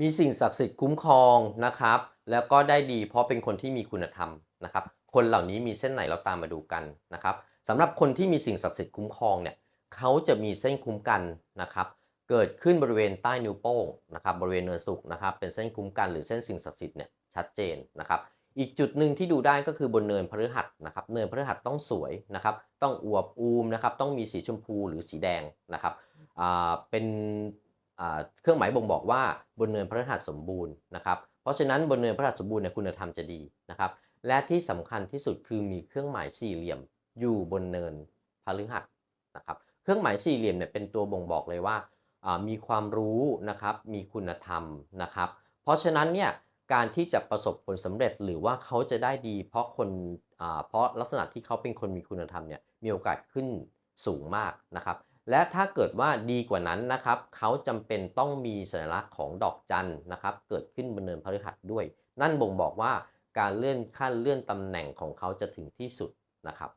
มีสิ่งศักดิ์สิทธิ์คุ้มครองนะครับ แล้วก็ได้ดีเพราะเป็นคนที่มีคุณธรรมนะครับ คนเหล่านี้มีเส้นไหนเราตามมาดูกันนะครับสำหรับคนที่มีสิ่งศักดิ์สิทธิ์คุ้มครองเนี่ยเขาจะมีเส้นคุ้มกันนะครับเกิดขึ้นบริเวณใต้นิ้วโป้งนะครับบริเวณเนินสุกนะครับเป็นเส้นคุ้มกันหรือเส้นสิ่งศักดิ์สิทธิ์เนี่ยชัดเจนนะครับอีกจุดหนึ่งที่ดูได้ก็คือบนเนินพฤหัสนะครับเนินพฤหัสต้องสวยนะครับต้องอวบอูมนะครับต้องมีสีชมพูหรือสีแดงนะครับเป็นอ่า เครื่องหมายบ่งบอกว่าบนเนินพฤหัสสมบูรณ์นะครับเพราะฉะนั้นบนเนินพฤหัสสมบูรณ์เนี่ยคุณธรรมจะดีนะครับและที่สำคัญที่สุดคือมีเครื่องหมายสี่เหลี่ยมอยู่บนเนินพฤหัสนะครับเครื่องหมายสี่เหลี่ยมเนี่ยเป็นตัวบ่งบอกเลยว่ามีความรู้นะครับมีคุณธรรมนะครับเพราะฉะนั้นเนี่ยการที่จะประสบผลสำเร็จหรือว่าเขาจะได้ดี เพราะคนเพราะลักษณะที่เขาเป็นคนมีคุณธรรมเนี่ยมีโอกาสขึ้นสูงมากนะครับ และถ้าเกิดว่าดีกว่านั้นนะครับเขาจำเป็นต้องมีสัญลักษณ์ของดอกจันนะครับ เกิดขึ้นบนเนินพฤหัสด้วย นั่นบ่งบอกว่าการเลื่อนขั้นเลื่อนตำแหน่งของเขาจะถึงที่สุดนะครับ